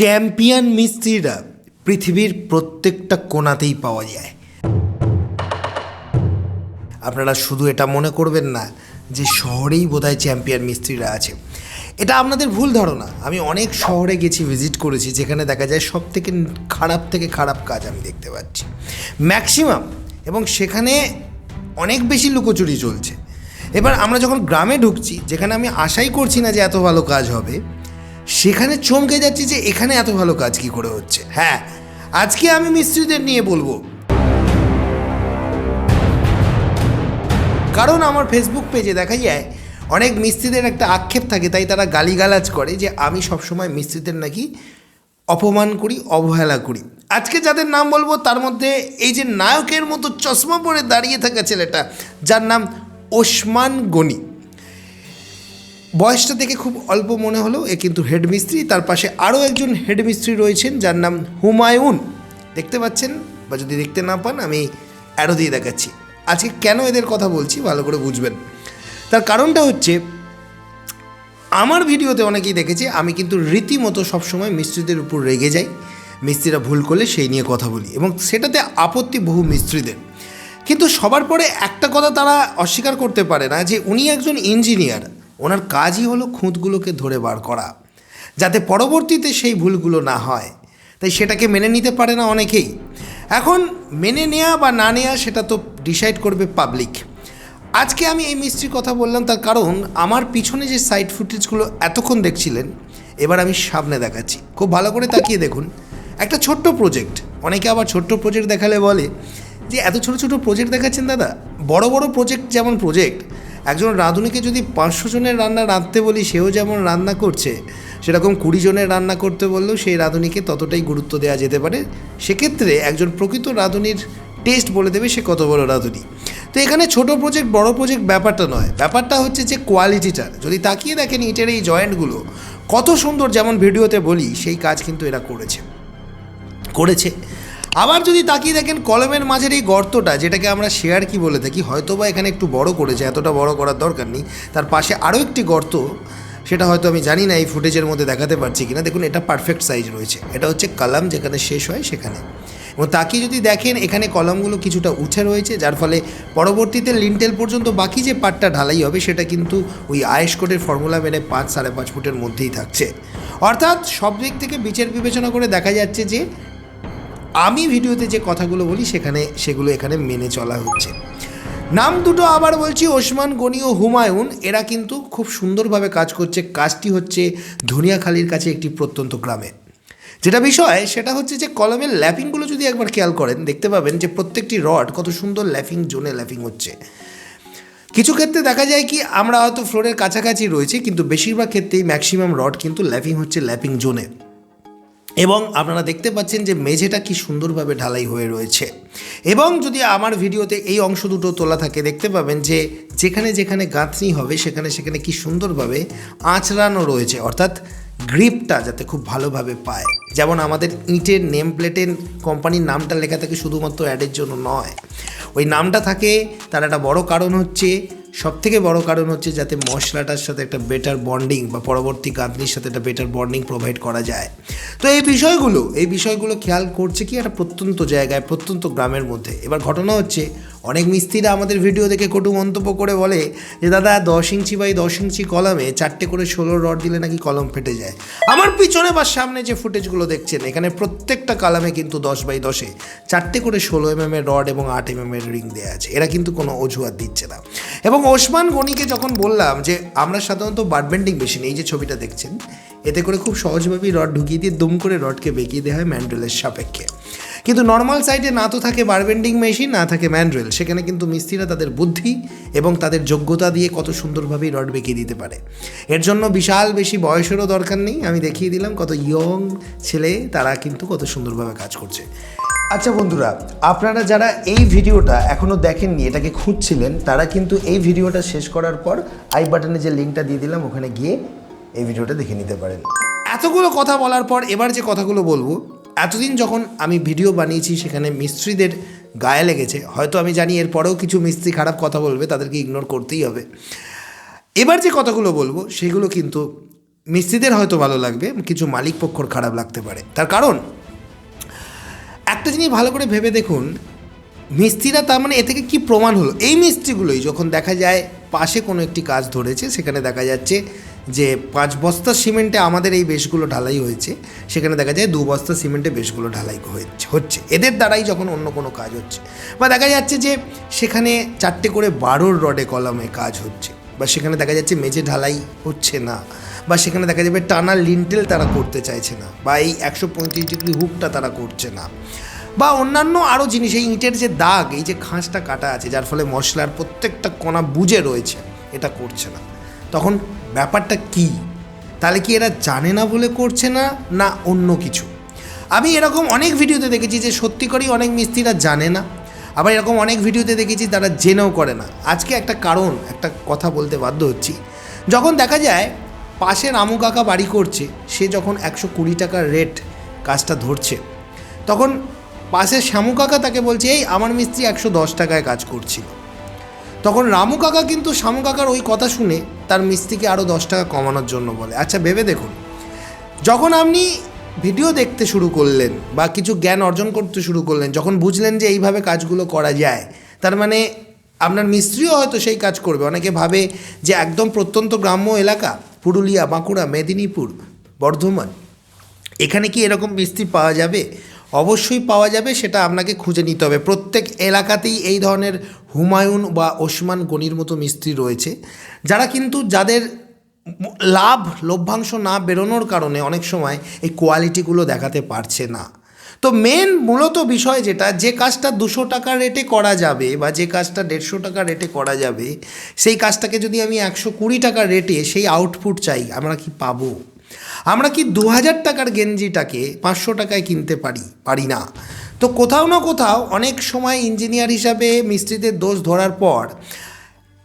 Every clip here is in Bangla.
চ্যাম্পিয়ন মিস্ত্রিরা পৃথিবীর প্রত্যেকটা কোণাতেই পাওয়া যায়। আপনারা শুধু এটা মনে করবেন না যে শহরেই বোধহয় চ্যাম্পিয়ন মিস্ত্রিরা আছে। এটা আপনাদের ভুল ধারণা। আমি অনেক শহরে গেছি, ভিজিট করেছি, যেখানে দেখা যায় সব থেকে খারাপ থেকে খারাপ কাজ আমি দেখতে পাচ্ছি। ম্যাক্সিমাম, এবং সেখানে অনেক বেশি লুকোচুরি চলছে। এবার আমরা যখন গ্রামে ঢুকছি, যেখানে আমি আশাই করছি না যে এত ভালো কাজ হবে সেখানে চমকে যাচ্ছি যে এখানে এত ভালো কাজ কি করে হচ্ছে। হ্যাঁ আজকে আমি মিস্ত্রিদের নিয়ে বলব। কারণ আমার ফেসবুক পেজে দেখা যায়, অনেক মিস্ত্রিদের একটা আক্ষেপ থাকে, তাই তারা গালিগালাজ করে যে আমি সবসময় মিস্ত্রিদের নাকি অপমান করি, অবহেলা করি। আজকে যাদের নাম বলব, তার মধ্যে এই যে নায়কের মতো চশমা পরে দাঁড়িয়ে থাকা ছেলেটা, যার নাম ওসমান গনি। বয়সটা দেখে খুব অল্প মনে হলো, এ কিন্তু হেড মিস্ত্রি। তার পাশে আরও একজন হেড মিস্ত্রি রয়েছেন, যার নাম হুমায়ুন। দেখতে পাচ্ছেন? বা যদি দেখতে না পান, আমি অ্যারো দিয়ে দেখাচ্ছি। আজকে কেন এদের কথা বলছি, ভালো করে বুঝবেন। তার কারণটা হচ্ছে, আমার ভিডিওতে অনেকেই দেখেছে, আমি কিন্তু রীতিমতো সবসময় মিস্ত্রিদের উপর রেগে যাই। মিস্ত্রিরা ভুল করলে সেই নিয়ে কথা বলি। এবং সেটাতে আপত্তি বহু মিস্ত্রিদের। কিন্তু সবার পরে একটা কথা তারা অস্বীকার করতে পারে না যে, উনি একজন ইঞ্জিনিয়ার। ওনার কাজই হলো খুঁতগুলোকে ধরে বার করা, যাতে পরবর্তীতে সেই ভুলগুলো না হয়। তাই সেটাকে মেনে নিতে পারে না অনেকেই। এখন মেনে নেওয়া বা না নেওয়া সেটা তো ডিসাইড করবে পাবলিক আজকে আমি এই মিস্ত্রির কথা বললাম, তার কারণ আমার পিছনে যে সাইড ফুটেজগুলো এতক্ষণ দেখছিলেন, এবার আমি সামনে দেখাচ্ছি। খুব ভালো করে তাকিয়ে দেখুন। একটা ছোট্ট প্রজেক্ট অনেকে আবার ছোট্ট প্রজেক্ট দেখালে বলে, যে এত ছোট ছোট প্রজেক্ট দেখাচ্ছেন দাদা? বড় বড় প্রজেক্ট যেমন প্রজেক্ট একজন রাঁধুনিকে যদি পাঁচশো জনের রান্না রাঁধতে বলি, সেও যেমন রান্না করছে, সেরকম কুড়ি জনের রান্না করতে বললেও সেই রাঁধুনিকে ততটাই গুরুত্ব দেওয়া যেতে পারে। সেক্ষেত্রে একজন প্রকৃত রাঁধুনির টেস্ট বলে দেবে সে কত বড় রাঁধুনি। তো এখানে ছোট প্রজেক্ট বড় প্রজেক্ট ব্যাপারটা নয়। ব্যাপারটা হচ্ছে যে কোয়ালিটিটার যদি তাকিয়ে দেখেন ইটের এই জয়েন্টগুলো কত সুন্দর যেমন ভিডিওতে বলি, সেই কাজ কিন্তু এরা করেছে। করেছে। আবার যদি তাকিয়ে দেখেন কলমের মাঝের এই গর্তটা, যেটাকে আমরা শেয়ার কি বলে থাকি হয়তো বা এখানে একটু বড় করেছে, এতটা বড় করার দরকার নেই। তার পাশে আরও একটি গর্ত, সেটা হয়তো আমি জানি না, এই ফুটেজের মধ্যে দেখাতে পারছি কিনা। দেখুন, এটা পারফেক্ট সাইজ রয়েছে। এটা হচ্ছে কলাম, যেখানে শেষ হয় সেখানে। এবং তাকিয়ে যদি দেখেন, এখানে কলমগুলো কিছুটা উঠে রয়েছে, যার ফলে পরবর্তীতে লিন্টেল পর্যন্ত বাকি যে পাটটা ঢালাই হবে, সেটা কিন্তু ওই আয়েস কোডের ফর্মুলা মেনে পাঁচ সাড়ে পাঁচ ফুটের মধ্যেই থাকছে। অর্থাৎ সব দিক থেকে বিচার বিবেচনা করে দেখা যাচ্ছে যে আমি ভিডিওতে যে কথাগুলো বলি সেখানে সেগুলো এখানে মেনে চলা হচ্ছে। নাম দুটো আবার বলছি, ওসমান গনি ও হুমায়ুন। এরা কিন্তু খুব সুন্দরভাবে কাজ করছে। কাজটি হচ্ছে ধনিয়াখালির কাছে একটি প্রত্যন্ত গ্রামে। যেটা বিষয়, সেটা হচ্ছে যে কলমের ল্যাপিংগুলো যদি একবার খেয়াল করেন, দেখতে পাবেন যে প্রত্যেকটি রড কত সুন্দর ল্যাপিং, জোনে ল্যাপিং হচ্ছে। কিছু ক্ষেত্রে দেখা যায় কি, আমরা হয়তো ফ্লোরের কাছাকাছি রয়েছে, কিন্তু বেশিরভাগ ক্ষেত্রেই ম্যাক্সিমাম রড কিন্তু ল্যাপিং হচ্ছে ল্যাপিং জোনে। এবং আপনারা দেখতে পাচ্ছেন যে মেঝেটা কি সুন্দরভাবে ঢালাই হয়ে রয়েছে। এবং যদি আমার ভিডিওতে এই অংশ দুটো তোলা থাকে, দেখতে পাবেন যে যেখানে যেখানে গাঁথনি হবে, সেখানে সেখানে কি সুন্দরভাবে আঁচড়ানো রয়েছে। অর্থাৎ গ্রিপটা যাতে খুব ভালোভাবে পায়। যেমন আমাদের ইটের নেম প্লেটের কোম্পানির নামটা লেখা থাকে শুধুমাত্র অ্যাডের জন্য নয়। ওই নামটা থাকে, তার একটা বড় কারণ হচ্ছে সব থেকে বড় কারণ হচ্ছে যাতে মশলাটার সাথে একটা বেটার বন্ডিং বা পরবর্তী গাঁথনির সাথে একটা বেটার বন্ডিং প্রোভাইড করা যায়। তো এই বিষয়গুলো এই বিষয়গুলো খেয়াল করছে কি একটা প্রত্যন্ত জায়গায়, প্রত্যন্ত গ্রামের মধ্যে। এবার ঘটনা হচ্ছে, অনেক মিস্ত্রিরা আমাদের ভিডিও দেখে কটু মন্তব্য করে বলে যে, দাদা, দশ ইঞ্চি বাই দশ ইঞ্চি কলমে চারটে করে ষোলো রড দিলে নাকি কলম ফেটে যায়। আমার পিছনে বা সামনে যে ফুটেজগুলো দেখছেন, এখানে প্রত্যেকটা কালামে কিন্তু দশ বাই দশে চারটে করে ষোলো এম এম এর রড এবং আট এম এম এর রিং দেওয়া আছে। এরা কিন্তু কোনো অজুহাত দিচ্ছে না। এবং ওসমান গনিকে যখন বললাম যে আমরা সাধারণত বারবেন্ডিং মেশিন এই যে ছবিটা দেখছেন, এতে করে খুব সহজভাবেই রড ঢুকিয়ে দিয়ে দুম করে রডকে বেঁকিয়ে দেওয়া হয় ম্যান্ডেলের সাপেক্ষে। কিন্তু নর্মাল সাইডে না তো থাকে বারবেন্ডিং মেশিন, না থাকে ম্যান্ড্রেল সেখানে কিন্তু মিস্ত্রিরা তাদের বুদ্ধি এবং তাদের যোগ্যতা দিয়ে কত সুন্দরভাবেই রড বেঁকিয়ে দিতে পারে। এর জন্য বিশাল বেশি বয়সেরও দরকার নেই। আমি দেখিয়ে দিলাম কত ইয়ং ছেলে তারা কিন্তু কত সুন্দরভাবে কাজ করছে। আচ্ছা বন্ধুরা, আপনারা যারা এই ভিডিওটা এখনও দেখেননি, এটাকে খুঁজছিলেন, তারা কিন্তু এই ভিডিওটা শেষ করার পর আই বাটনে যে লিঙ্কটা দিয়ে দিলাম, ওখানে গিয়ে এই ভিডিওটা দেখে নিতে পারেন। এতগুলো কথা বলার পর এবার যে কথাগুলো বলব, এতদিন যখন আমি ভিডিও বানিয়েছি, সেখানে মিস্ত্রিদের গায়ে লেগেছে, হয়তো আমি জানি এরপরেও কিছু মিস্ত্রি খারাপ কথা বলবে, তাদেরকে ইগনোর করতেই হবে। এবার যে কথাগুলো বলব, সেগুলো কিন্তু মিস্ত্রিদের হয়তো ভালো লাগবে, কিছু মালিক পক্ষর খারাপ লাগতে পারে। তার কারণ একটা জিনিস ভালো করে ভেবে দেখুন, মিস্ত্রিরা তার মানে এ থেকে কী প্রমাণ হলো? এই মিস্ত্রিগুলোই যখন দেখা যায় পাশে কোনো একটি কাজ ধরেছে, সেখানে দেখা যাচ্ছে যে পাঁচ বস্তা সিমেন্টে আমাদের এই বেশগুলো ঢালাই হয়েছে, সেখানে দেখা যায় দু বস্তা সিমেন্টে বেশগুলো ঢালাই হয়েছে হচ্ছে। এদের দ্বারাই যখন অন্য কোনো কাজ হচ্ছে, বা দেখা যাচ্ছে যে সেখানে চারটে করে বারোর রডে কলমে কাজ হচ্ছে, বা সেখানে দেখা যাচ্ছে মেঝে ঢালাই হচ্ছে না, বা সেখানে দেখা যাবে টানা লিন্টেল তারা করতে চাইছে না, বা এই একশো পঁয়ত্রিশ ডিগ্রি হুকটা তারা করছে না। বা অন্যান্য আরও জিনিস, এই ইঁটের যে দাগ, এই যে খাঁজটা কাটা আছে, যার ফলে মশলার প্রত্যেকটা কণা বুঝে রয়েছে, এটা করছে না। তখন ব্যাপারটা কি? তাহলে কি এরা জানে না বলে করছে না না অন্য কিছু? আমি এরকম অনেক ভিডিওতে দেখেছি যে সত্যি করেই অনেক মিস্ত্রিরা জানে না, আবার এরকম অনেক ভিডিওতে দেখেছি তারা জেনেও করে না। আজকে একটা কারণ, একটা কথা বলতে বাধ্য হচ্ছি। যখন দেখা যায় পাশে রামু কাকা বাড়ি করছে, সে যখন একশো কুড়ি টাকার রেট কাজটা ধরছে, তখন পাশে শ্যামু কাকা তাকে বলছে, এই, আমার মিস্ত্রি একশো দশ টাকায় কাজ করছিল। তখন রামু কাকা কিন্তু শ্যামু কাকার ওই কথা শুনে তার মিস্ত্রিকে আরও দশ টাকা কমানোর জন্য বলে। আচ্ছা ভেবে দেখুন, যখন আপনি ভিডিও দেখতে শুরু করলেন বা কিছু জ্ঞান অর্জন করতে শুরু করলেন, যখন বুঝলেন যে এইভাবে কাজগুলো করা যায়, তার মানে আপনার মিস্ত্রিও হয়তো সেই কাজ করবে। অনেকে ভাবে যে একদম প্রত্যন্ত গ্রাম্য এলাকা, পুরুলিয়া, বাঁকুড়া, মেদিনীপুর, বর্ধমান, এখানে কি এরকম মিস্ত্রি পাওয়া যাবে? অবশ্যই পাওয়া যাবে, সেটা আপনাকে খুঁজে নিতে হবে। প্রত্যেক এলাকাতেই এই ধরনের হুমায়ুন বা ওসমান গনির মতো মিস্ত্রি রয়েছে। যারা কিন্তু যাদের লাভ, লভ্যাংশ না বেরোনোর কারণে অনেক সময় এই কোয়ালিটিগুলো দেখাতে পারছে না। তো মেন মূলত বিষয় যেটা, যে কাজটা দুশো টাকা রেটে করা যাবে বা যে কাজটা দেড়শো টাকা রেটে করা যাবে, সেই কাজটাকে যদি আমি একশো কুড়ি টাকা রেটে সেই আউটপুট চাই, আমরা কি পাবো? আমরা কি দু হাজার টাকার গেঞ্জিটাকে পাঁচশো টাকায় কিনতে পারি পারি না? তো কোথাও না কোথাও অনেক সময় ইঞ্জিনিয়ার হিসাবে মিস্ত্রিদের দোষ ধরার পর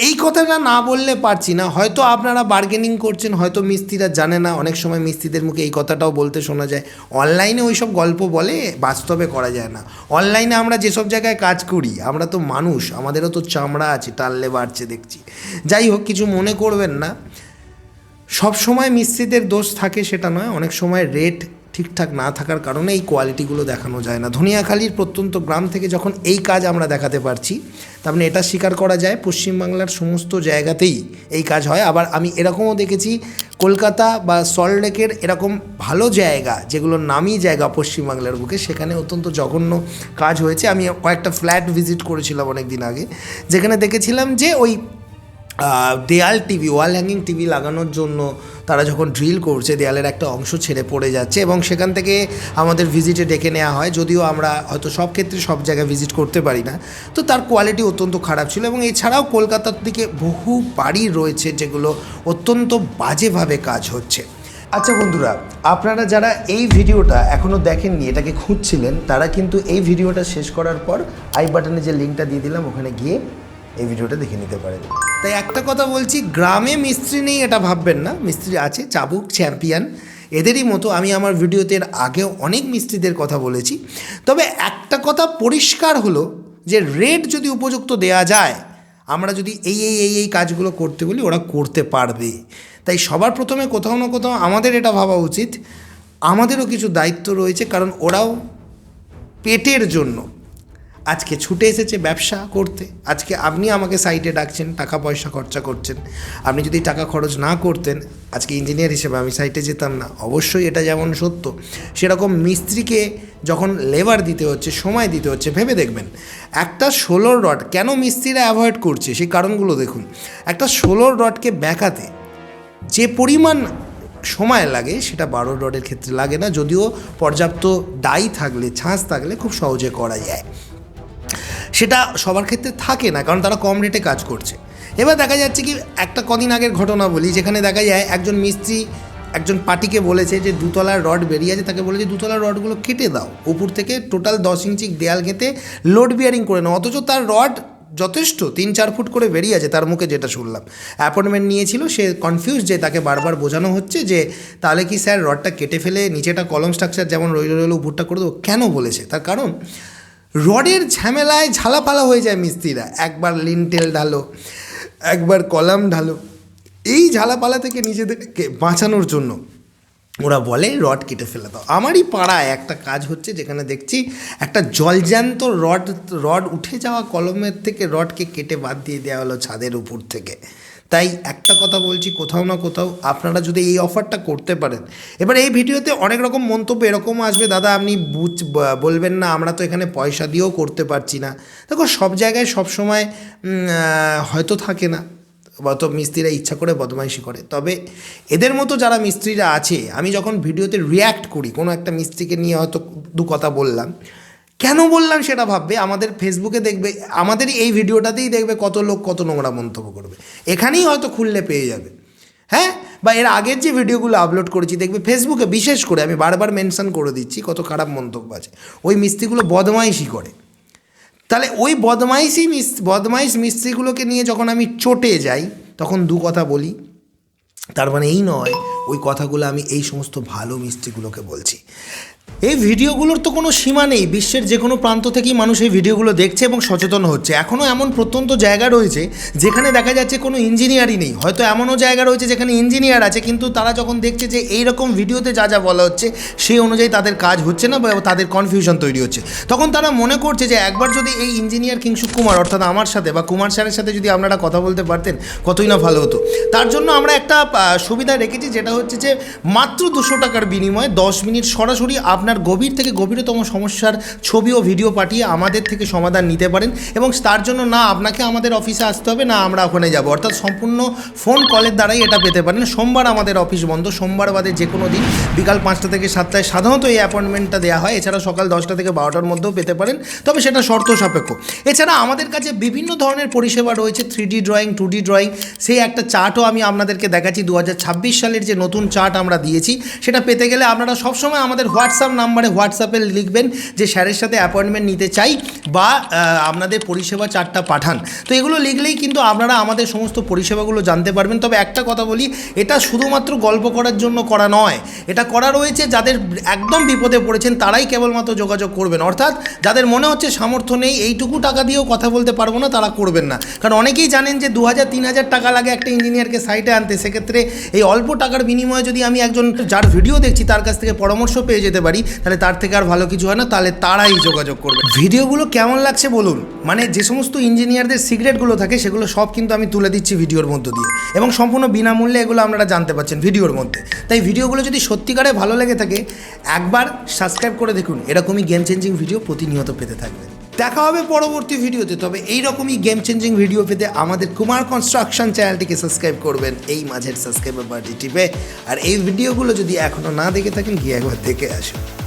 এই কথাটা না বললে পারছি না। হয়তো আপনারা বার্গেনিং করছেন, হয়তো মিস্ত্রিরা জানে না। অনেক সময় মিস্ত্রিদের মুখে এই কথাটাও বলতে শোনা যায়। অনলাইনে ওই সব গল্প বলে বাস্তবে করা যায় না। অনলাইনে আমরা যেসব জায়গায় কাজ করি, আমরা তো মানুষ, আমাদেরও তো চামড়া আছে টাললে বাড়ছে দেখছি। যাই হোক, কিছু মনে করবেন না। সব সময় মিস্ত্রিদের দোষ থাকে সেটা নয়, অনেক সময় রেট ঠিকঠাক না থাকার কারণে এই কোয়ালিটিগুলো দেখানো যায় না। ধনিয়াখালীর প্রত্যন্ত গ্রাম থেকে যখন এই কাজ আমরা দেখাতে পারছি, তার মানে এটা স্বীকার করা যায় পশ্চিমবাংলার সমস্ত জায়গাতেই এই কাজ হয়। আবার আমি এরকমও দেখেছি কলকাতা বা সল্টলেকের এরকম ভালো জায়গা, যেগুলো নামি জায়গা পশ্চিমবাংলার বুকে, সেখানে অত্যন্ত জঘন্য কাজ হয়েছে। আমি কয়েকটা ফ্ল্যাট ভিজিট করেছিলাম অনেক দিন আগে, যেখানে দেখেছিলাম যে ওই দেয়াল টিভি ওয়াল হ্যাঙ্গিং টিভি লাগানোর জন্য তারা যখন ড্রিল করছে, দেয়ালের একটা অংশ ছেড়ে পড়ে যাচ্ছে এবং সেখান থেকে আমাদের ভিজিটে ডেকে নেওয়া হয়। যদিও আমরা হয়তো সব ক্ষেত্রে সব জায়গায় ভিজিট করতে পারি না। তো তার কোয়ালিটি অত্যন্ত খারাপ ছিল এবং এছাড়াও কলকাতার দিকে বহু বাড়ি রয়েছে যেগুলো অত্যন্ত বাজেভাবে কাজ হচ্ছে। আচ্ছা বন্ধুরা, আপনারা যারা এই ভিডিওটা এখনও দেখেননি, এটাকে খুঁজছিলেন, তারা কিন্তু এই ভিডিওটা শেষ করার পর আই বাটনে যে লিঙ্কটা দিয়ে দিলাম, ওখানে গিয়ে এই ভিডিওটা দেখে নিতে পারেন। তাই একটা কথা বলছি, গ্রামে মিস্ত্রি নেই, এটা ভাববেন না। মিস্ত্রি আছে, চাবুক চ্যাম্পিয়ন এদেরই মতো আমি আমার ভিডিওতে এর আগেও অনেক মিস্ত্রিদের কথা বলেছি। তবে একটা কথা পরিষ্কার হলো যে রেট যদি উপযুক্ত দেয়া যায়, আমরা যদি এই এই এই এই কাজগুলো করতে বলি, ওরা করতে পারবে। তাই সবার প্রথমে কোথাও না কোথাও আমাদের এটা ভাবা উচিত। আমাদেরও কিছু দায়িত্ব রয়েছে, কারণ ওরাও পেটের জন্য। আজকে ছুটে এসেছে ব্যবসা করতে। আজকে আপনি আমাকে সাইটে ডাকছেন, টাকা পয়সা খরচা করছেন। আপনি যদি টাকা খরচ না করতেন, আজকে ইঞ্জিনিয়ার হিসেবে আমি সাইটে যেতাম না। অবশ্যই এটা যেমন সত্য, সেরকম মিস্ত্রিকে যখন লেবার দিতে হচ্ছে, সময় দিতে হচ্ছে, ভেবে দেখবেন। একটা ষোলোর রড কেন মিস্ত্রিরা অ্যাভয়েড করছে? সেই কারণগুলো দেখুন। একটা ষোলোর রডকে ব্যাকাতে যে পরিমাণ সময় লাগে, সেটা বারো রডের ক্ষেত্রে লাগে না। যদিও পর্যাপ্ত ডাই থাকলে, ছাঁচ থাকলে খুব সহজে করা যায়। সেটা সবার ক্ষেত্রে থাকে না, কারণ তারা কম রেটে কাজ করছে। এবার দেখা যাচ্ছে কি, একটা কদিন আগের ঘটনা বলি, যেখানে দেখা যায় একজন মিস্ত্রি একজন পার্টিকে বলেছে যে, দুতলার রড বেরিয়ে আছে। তাকে বলেছে, দুতলার রডগুলো কেটে দাও। উপর থেকে টোটাল দশ ইঞ্চি দেয়াল ঘেঁতে লোড বিয়ারিং করে নাও। অথচ তার রড যথেষ্ট, তিন চার ফুট করে বেরিয়ে আছে তার মুখে যেটা শুনলাম। অ্যাপয়েন্টমেন্ট নিয়েছিল, সে কনফিউজ যে তাকে বারবার বোঝানো হচ্ছে যে, তাহলে কি স্যার রডটা কেটে ফেলে, নিচেটা কলম স্ট্রাকচার যেমন রইল রইল, উপরটা করে দেবো? কেন বলেছে? তার কারণ রডের ঝামেলায় ঝালাপালা হয়ে যায় মিস্ত্রিরা। একবার লিনটেল ঢালো, একবার কলাম ঢালো। এই ঝালাপালা থেকে নিজেদেরকে বাঁচানোর জন্য ওরা বলে, রড কেটে ফেলে দাও। আমারই পাড়ায় একটা কাজ হচ্ছে, যেখানে দেখছি একটা জলজ্যান্ত রড রড উঠে যাওয়া কলমের থেকে রডকে কেটে বাদ দিয়ে দেওয়া হলো ছাদের উপর থেকে। তাই একটা কথা বলছি, কোথাও না কোথাও আপনারা যদি এই অফারটা করতে পারেন। এবার এই ভিডিওতে অনেক রকম মন্তব্য এরকম আসবে, দাদা, আপনি বুঝ বলবেন না, আমরা তো এখানে পয়সা দিয়েও করতে পারছি না। দেখো, সব জায়গায় সব সময় হয়তো থাকে না। অত মিস্ত্রিরা ইচ্ছা করে বদমাইশি করে। তবে এদের মতো যারা মিস্ত্রিরা আছে, আমি যখন ভিডিওতে রিয়্যাক্ট করি, কোনো একটা মিস্ত্রিকে নিয়ে হয়তো দু কথা বললাম কেন বললাম সেটা ভাববে? আমাদের ফেসবুকে দেখবে আমাদের এই ভিডিওটাতেই দেখবে কত লোক কত নোংরা মন্তব্য করবে। এখানেই হয়তো খুললে পেয়ে যাবে। হ্যাঁ? বা এর আগের যে ভিডিওগুলো আপলোড করেছি, দেখবে ফেসবুকে বিশেষ করে আমি বারবার মেনশন করে দিচ্ছি, কত খারাপ মন্তব্য আছে। ওই মিস্ত্রিগুলো বদমাইশি করে। তাহলে ওই বদমাইশি মিস, বদমাইশ মিস্ত্রিগুলোকে নিয়ে যখন আমি চটে যাই, তখন দু কথা বলি। তার মানে এই নয়, ওই কথাগুলো আমি এই সমস্ত ভালো মিস্ত্রিগুলোকে বলছি। এই ভিডিওগুলোর তো কোনো সীমা নেই, বিশ্বের যে কোনো প্রান্ত থেকেই মানুষ এই ভিডিওগুলো দেখছে এবং সচেতন হচ্ছে। এখনও এমন প্রত্যন্ত জায়গা রয়েছে যেখানে দেখা যাচ্ছে কোনো ইঞ্জিনিয়ারই নেই। হয়তো এমনও জায়গা রয়েছে যেখানে ইঞ্জিনিয়ার আছে, কিন্তু তারা যখন দেখছে যে এই রকম ভিডিওতে যা যা বলা হচ্ছে সেই অনুযায়ী তাদের কাজ হচ্ছে না বা তাদের কনফিউশন তৈরি হচ্ছে। তখন তারা মনে করছে যে একবার যদি এই ইঞ্জিনিয়ার কিংসুক কুমার, অর্থাৎ আমার সাথে বা কুমার স্যারের সাথে যদি আপনারা কথা বলতে পারতেন, কতই না ভালো হতো। তার জন্য আমরা একটা সুবিধা রেখেছি, যেটা হচ্ছে যে মাত্র দুশো টাকার বিনিময়ে দশ মিনিট সরাসরি আপনার গভীর থেকে গভীরতম সমস্যার ছবি ও ভিডিও পাঠিয়ে আমাদের থেকে সমাধান নিতে পারেন এবং তার জন্য না আপনাকে আমাদের অফিসে আসতে হবে, না আমরা ওখানে যাব। অর্থাৎ সম্পূর্ণ ফোন কলের দ্বারাই এটা পেতে পারেন। সোমবার আমাদের অফিস বন্ধ, সোমবার বাদে যে কোনো দিন বিকাল পাঁচটা থেকে সাতটায় সাধারণত এই অ্যাপয়েন্টমেন্টটা দেওয়া হয়। এছাড়া সকাল দশটা থেকে বারোটার মধ্যেও পেতে পারেন, তবে সেটা শর্ত সাপেক্ষ। এছাড়া আমাদের কাছে বিভিন্ন ধরনের পরিষেবা রয়েছে three D drawing two D drawing সেই একটা চার্টও আমি আপনাদেরকে দেখাচ্ছি। দু হাজার ছাব্বিশ সালের যে নতুন চার্ট আমরা দিয়েছি, সেটা পেতে গেলে আপনারা সবসময় আমাদের হোয়াটসঅ্যাপ নাম্বারে হোয়াটসঅ্যাপে লিখবেন যে স্যারের সাথে অ্যাপয়েন্টমেন্ট নিতে চাই বা আপনাদের পরিষেবা চার্টটা পাঠান। তো এগুলো লিখলেই কিন্তু আপনারা আমাদের সমস্ত পরিষেবাগুলো জানতে পারবেন। তবে একটা কথা বলি, এটা শুধুমাত্র গল্প করার জন্য করা নয়, এটা করা রয়েছে যাদের একদম বিপদে পড়েছেন, তারাই কেবলমাত্র যোগাযোগ করবেন। অর্থাৎ যাদের মনে হচ্ছে সামর্থ্য নেই, এইটুকু টাকা দিয়েও কথা বলতে পারব না, তারা করবেন না। কারণ অনেকেই জানেন যে দু হাজার তিন হাজার টাকা লাগে একটা ইঞ্জিনিয়ারকে সাইটে আনতে, সেক্ষেত্রে এই অল্প টাকার বিনিময়ে যদি আমি একজন যার ভিডিও দেখছি, তার কাছ থেকে পরামর্শ পেয়ে যেতে পারি, তাহলে তার থেকে আর ভালো কিছু হয় না, তাহলে তারাই যোগাযোগ করবে। ভিডিওগুলো কেমন লাগছে বলুন? মানে যে সমস্ত ইঞ্জিনিয়ারদের সিক্রেটগুলো থাকে, সেগুলো সব কিন্তু আমি তুলে দিচ্ছি ভিডিওর মধ্য দিয়ে। এবং সম্পূর্ণ বিনামূল্যে এগুলো আপনারা জানতে পারছেন ভিডিওর মধ্যে। তাই ভিডিওগুলো যদি সত্যিকারে ভালো লেগে থাকে, একবার সাবস্ক্রাইব করে দেখুন। এরকমই গেম চেঞ্জিং ভিডিও প্রতিনিয়ত পেতে থাকবেন। দেখা হবে পরবর্তী ভিডিওতে, তবে এই রকমই গেম চেঞ্জিং ভিডিও পেতে আমাদের কুমার কনস্ট্রাকশন চ্যানেলটিকে সাবস্ক্রাইব করবেন, এই মাঝের সাবস্ক্রাইবার বাটি টিপে। আর এই ভিডিওগুলো যদি এখনও না দেখে থাকেন, গিয়ে একবার দেখে আসুন।